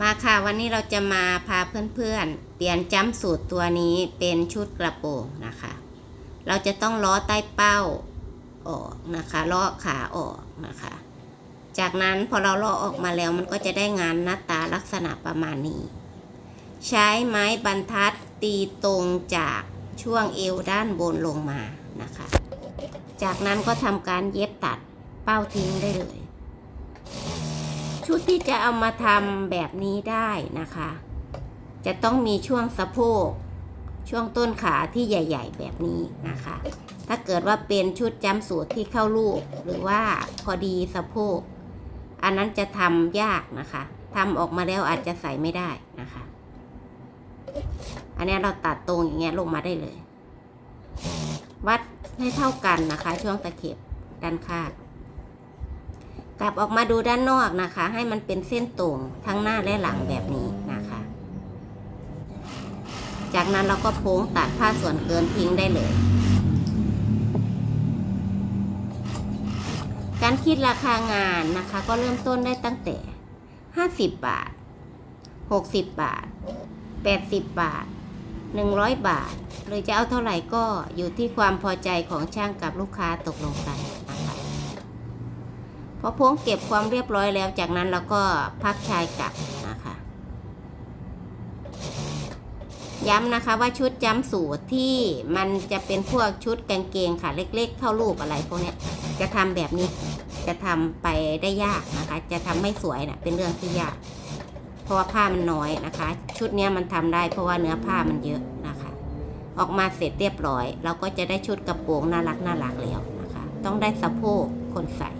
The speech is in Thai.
มาค่ะวันนี้เราจะมาพาเพื่อนๆ เปลี่ยนจ้ำสูตรตัวนี้เป็นชุดกระโปรงนะคะ เราจะต้องล้อใต้เป้าออกนะคะล้อขาออกนะคะ จากนั้นพอเราล้อออกมาแล้วมันก็จะได้งานหน้าตาลักษณะประมาณนี้ ใช้ไม้บรรทัดตีตรงจากช่วงเอวด้านบนลงมานะคะ จากนั้นก็ทำการเย็บตัดเป้าทิ้งได้เลย ชุดที่จะเอามาทำแบบนี้ได้นะคะ จะต้องมีช่วงสะโพก ช่วงต้นขาที่ใหญ่ ๆ แบบนี้นะคะ ถ้าเกิดว่าเป็นชุดจำสูตรที่เข้าลูก หรือว่าพอดีสะโพก อันนั้นจะทำยากนะคะทำออกมาแล้วอาจจะใส่ไม่ได้นะคะ อันนี้เราตัดตรงอย่างเงี้ยลงมาได้เลย วัดให้เท่ากันนะคะ ช่วงตะเข็บด้านข้าง กลับออกมาดูด้านนอกนะคะ ให้มันเป็นเส้นตรงทั้งหน้าและหลังแบบนี้นะคะ จากนั้นเราก็โพ้งตัดผ้าส่วนเกินทิ้งได้เลย การคิดราคางานนะคะ ก็เริ่มต้นได้ตั้งแต่ 50 บาท 60 บาท 80 บาท 100 บาท หรือจะเอาเท่าไหร่ก็อยู่ที่ความพอใจของช่างกับลูกค้าตกลงกัน พอโพ้งเก็บความเรียบร้อยแล้วจากนั้นเราก็พับชายกลับนะคะ ย้ำนะคะว่าชุดจำสูตรที่มันจะเป็นพวกชุดกางเกงค่ะเล็ก ๆเข้ารูปอะไรพวกนี้จะทำแบบนี้จะทำไปได้ยากนะคะ จะทำไม่สวยนะ่ะเป็นเรื่องที่ยาก เพราะว่าผ้ามันน้อยนะคะ ชุดนี้มันทำได้เพราะว่าเนื้อผ้ามันเยอะนะคะ ออกมาเสร็จเรียบร้อย เราก็จะได้ชุดกระโปรงน่ารักน่ารักแล้วนะคะ ต้องได้สะโพกคนใส่